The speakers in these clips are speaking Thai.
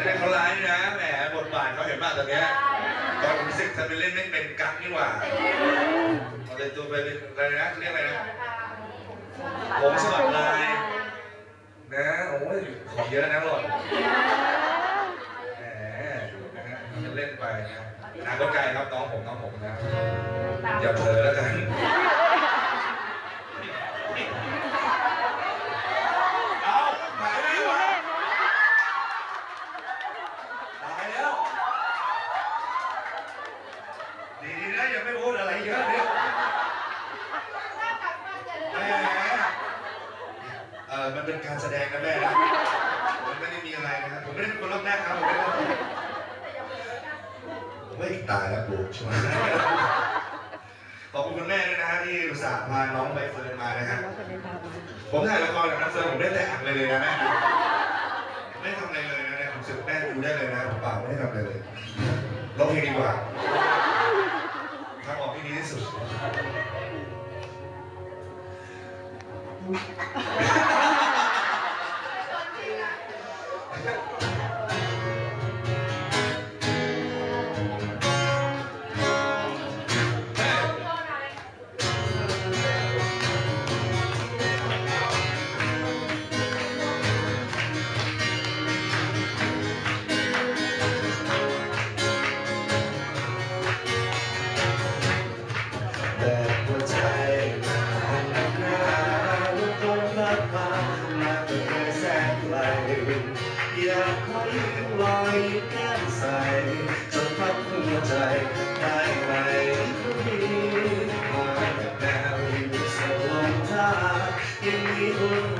ไม่ได้เขาร้ายนะแหมบทบาทเขาเห็นมากตอนเนี้ยตอนผมรู้สึกจะไปเล่นไม่เป็นกั๊กนี่หว่าเอาเลยตัวไปเป็นอะไรนะเรียกอะไรนะผมสมัครลายนะโอ้ยของเยอะนะหล่อนแหมนะฮะจะเล่นไปนะนาก็ไกลครับน้องผมน้องผมนะอย่าเผลอแล้วกัน เอาหายไปไหนวะตายแล้ว ดีๆนะ ยังไม่พูดอะไรเยอะเนี่ยแม่เออมันเป็นการแสดงนะแม่นะมันไม่ได้มีอะไรนะครับผมไม่ได้เป็นคนรับแรกครับผมไม่ได้ผมไม่ตายแล้วกูใช่ไหมขอบคุณคุณแม่ด้วยนะฮะที่อุตส่าห์พาน้องใบเฟิร์นมานะฮะผมถ่ายละครกับนักแสดงผมได้แต่อ่างเลยเลยนะแม่ไม่ได้ทำอะไรเลยนะเนี่ยผมสึกแม่ดูได้เลยนะผมเปล่าไม่ได้ทำอะไรเลยร้องเพลงดีกว่า ท ก้มใสจนพัดหัวใจได้ไหมผู้ดีมาแบบแนวอยู่สลงท่ายังมีคนวาง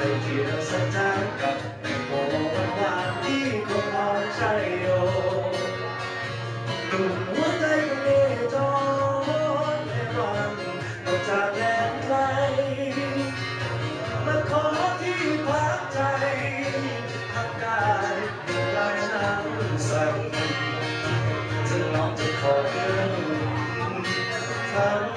ไข่เจียวสักจานกับแตงโมหวานที่คงเอาใจโยหนุ่มหัวใจก็เล่จอนเล่ร่อนออกจากแดนไกลมาขอที่พักใจพักกายลายน้ำสั่นถึงน้องจะขอเดินทำ